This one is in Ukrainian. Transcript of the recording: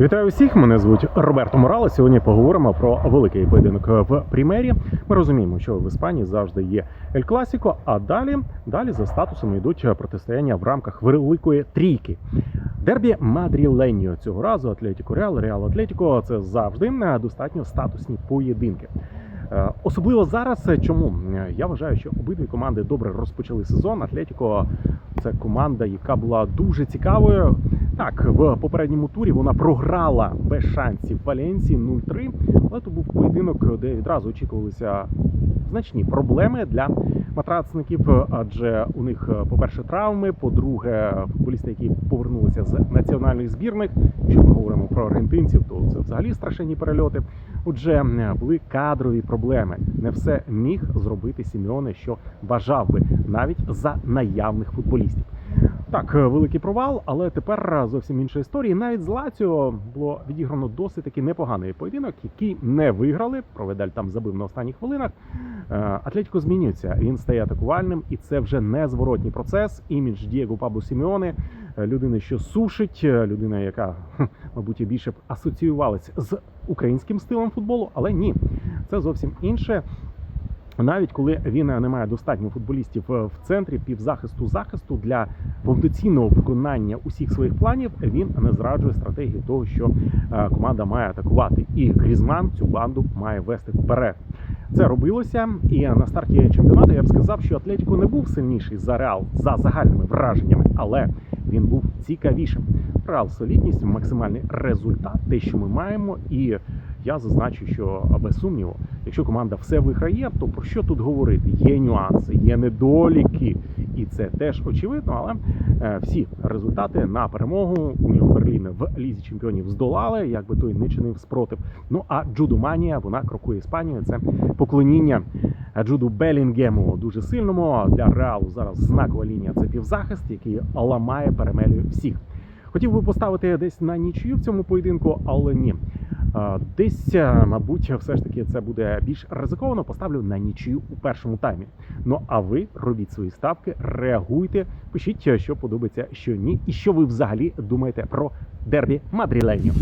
Вітаю всіх! Мене звуть Роберто Морале. Сьогодні поговоримо про великий поєдинок в Прімері. Ми розуміємо, що в Іспанії завжди є Ель Класіко, а далі, далі за статусом йдуть протистояння в рамках великої трійки. Дербі Мадріленьо цього разу Атлетіко Реал, Реал Атлетіко це завжди достатньо статусні поєдинки. Е, Особливо зараз, Е, чому Е, я вважаю, що обидві команди добре розпочали сезон. Атлетіко це команда, яка була дуже цікавою. Так, в попередньому турі вона програла без шансів Валенції 0-3, але то був поєдинок, де відразу очікувалися значні проблеми для матрацників, адже у них, по-перше, травми, по-друге, футболісти, які повернулися з національних збірних. Якщо ми говоримо про аргентинців, то це взагалі страшенні перельоти. Отже, були кадрові проблеми. Не все міг зробити Сімеоне, що бажав би, навіть за наявних футболістів. Так, е, великий провал, але тепер зовсім інша історія. Навіть з Лаціо було відіграно досить таки непоганий поєдинок, який не виграли. Проведаль там забив на останніх хвилинах. Е, Атлетико змінюється. Він стає атакувальним, і це вже не зворотній процес. Імідж Дієго Пабло Сімеоне, е, людина, що сушить, людина, яка, мабуть, більше б асоціювалася з українським стилем футболу, але ні, це зовсім інше. Навіть коли він не має достатньо футболістів е, в центрі півзахисту захисту для повноцінного виконання усіх своїх планів, він не зраджує стратегію того, що е, команда має атакувати, і Грізман цю банду має вести вперед. Це робилося, і на старті чемпіонату я б сказав, що Атлетіко не був сильніший за Реал за загальними враженнями, але він був цікавішим. Реал солідність, максимальний результат, те, що ми маємо, і я зазначу, що без сумніву, якщо команда все виграє, то про що тут говорити? Є нюанси, є недоліки, і це теж очевидно. Але е, всі результати на перемогу Уніон Берлін в лізі чемпіонів здолали, якби той не чинив спротив. Ну а Джудоманія вона крокує Іспанією. Це поклоніння Джуду Белінгему дуже сильному для реалу. Зараз знакова лінія це півзахист, який ламає перемелює всіх. Хотів би поставити десь на нічию в цьому поєдинку, але ні. Десь, мабуть, все ж таки це буде більш ризиковано. Поставлю на нічию у першому таймі. Ну а ви робіть свої ставки, реагуйте, пишіть, що подобається, що ні, і що ви взагалі думаєте про дербі Мадріленю.